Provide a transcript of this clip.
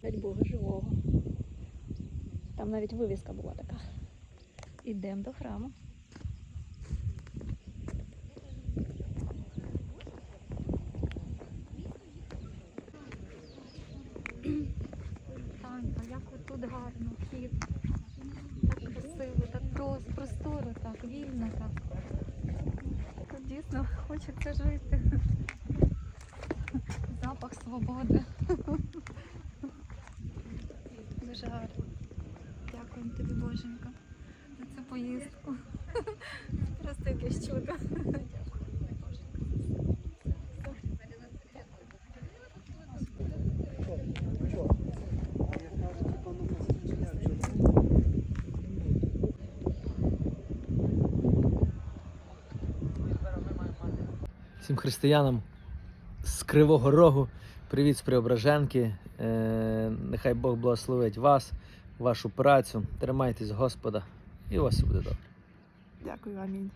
слухати Бога живого. Там навіть вивіска була така. Ідемо до храму. Танька, як тут гарно, вхід. Так красиво, так прос- просторо, так вільно, так. Тут дійсно хочеться жити. Запах свободи. Дуже гарно. Дякую тобі, Боженька, поїздку. Просто якесь чудо. Всім християнам з Кривого Рогу. Привіт з Преображенки. Е, нехай Бог благословить вас, вашу працю. Тримайтесь Господа, і у вас все буде добре. Дякую, амінь.